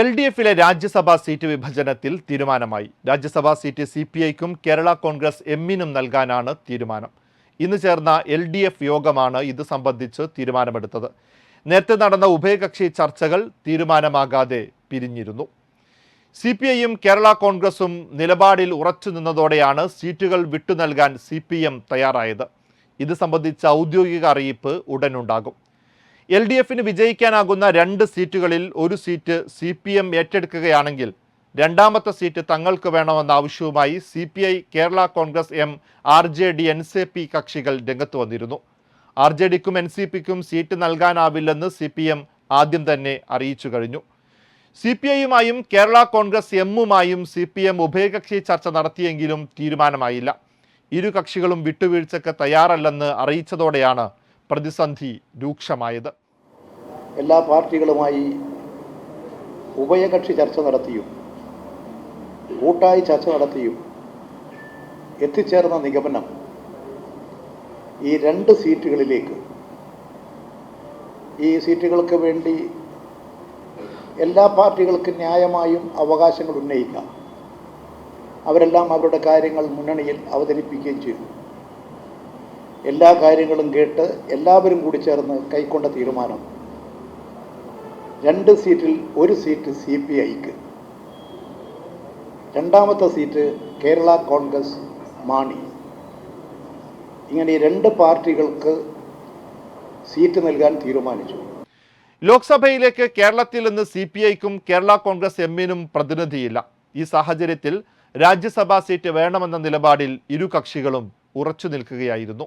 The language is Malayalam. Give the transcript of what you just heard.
എൽ ഡി എഫിലെ രാജ്യസഭാ സീറ്റ് വിഭജനത്തിൽ തീരുമാനമായി. രാജ്യസഭാ സീറ്റ് സി പി ഐക്കും കേരള കോൺഗ്രസ് എമ്മിനും നൽകാനാണ് തീരുമാനം. ഇന്ന് ചേർന്ന എൽ ഡി എഫ് യോഗമാണ് ഇത് സംബന്ധിച്ച് തീരുമാനമെടുത്തത്. നേരത്തെ നടന്ന ഉഭയകക്ഷി ചർച്ചകൾ തീരുമാനമാകാതെ പിരിഞ്ഞിരുന്നു. സി പി ഐയും കേരള കോൺഗ്രസും നിലപാടിൽ ഉറച്ചു നിന്നതോടെയാണ് സീറ്റുകൾ വിട്ടു നൽകാൻ സി പി എം തയ്യാറായത്. ഇത് സംബന്ധിച്ച ഔദ്യോഗിക അറിയിപ്പ് ഉടനുണ്ടാകും എൽ ഡി എഫിന് വിജയിക്കാനാകുന്ന രണ്ട് സീറ്റുകളിൽ ഒരു സീറ്റ് സി പി എം ഏറ്റെടുക്കുകയാണെങ്കിൽ രണ്ടാമത്തെ സീറ്റ് തങ്ങൾക്ക് വേണമെന്ന ആവശ്യവുമായി C P I Kerala Congress M R J D N C P കക്ഷികൾ രംഗത്ത് വന്നിരുന്നു. ആർ ജെ ഡിക്കും എൻ സി പിക്കും സീറ്റ് നൽകാനാവില്ലെന്ന് സി പി എം ആദ്യം തന്നെ അറിയിച്ചു കഴിഞ്ഞു. സി പി ഐയുമായും കേരള കോൺഗ്രസ് എമ്മുമായും സി പി എം ഉഭയകക്ഷി ചർച്ച നടത്തിയെങ്കിലും തീരുമാനമായില്ല. ഇരു കക്ഷികളും വിട്ടുവീഴ്ചയ്ക്ക് തയ്യാറല്ലെന്ന് അറിയിച്ചതോടെയാണ് പ്രതിസന്ധി രൂക്ഷമായത്. എല്ലാ പാർട്ടികളുമായി ഉഭയകക്ഷി ചർച്ച നടത്തിയും കൂട്ടായി ചർച്ച നടത്തിയും എത്തിച്ചേർന്ന നിഗമനം ഈ രണ്ട് സീറ്റുകളിലേക്ക് ഈ സീറ്റുകൾക്ക് വേണ്ടി എല്ലാ പാർട്ടികൾക്കും ന്യായമായും അവകാശങ്ങൾ ഉന്നയിക്കാം. അവരെല്ലാം അവരുടെ കാര്യങ്ങൾ മുന്നണിയിൽ അവതരിപ്പിക്കുകയും ചെയ്തു. എല്ലാ കാര്യങ്ങളും കേട്ട് എല്ലാവരും കൂടി ചേർന്ന് കൈക്കൊണ്ട തീരുമാനം. രണ്ട് സീറ്റിൽ ഒരു സീറ്റ് സി പി ഐക്ക്. രണ്ടാമത്തെ സീറ്റ് കേരള കോൺഗ്രസ് മാണി. ഇങ്ങനെ രണ്ട് പാർട്ടികൾക്ക് സീറ്റ് നൽകാൻ തീരുമാനിച്ചു. ലോക്സഭയിലേക്ക് കേരളത്തിൽ നിന്ന് സി പി ഐക്കും കേരള കോൺഗ്രസ് എമ്മിനും പ്രതിനിധിയില്ല. ഈ സാഹചര്യത്തിൽ രാജ്യസഭാ സീറ്റ് വേണമെന്ന നിലപാടിൽ ഇരു കക്ഷികളും ഉറച്ചു നിൽക്കുകയായിരുന്നു.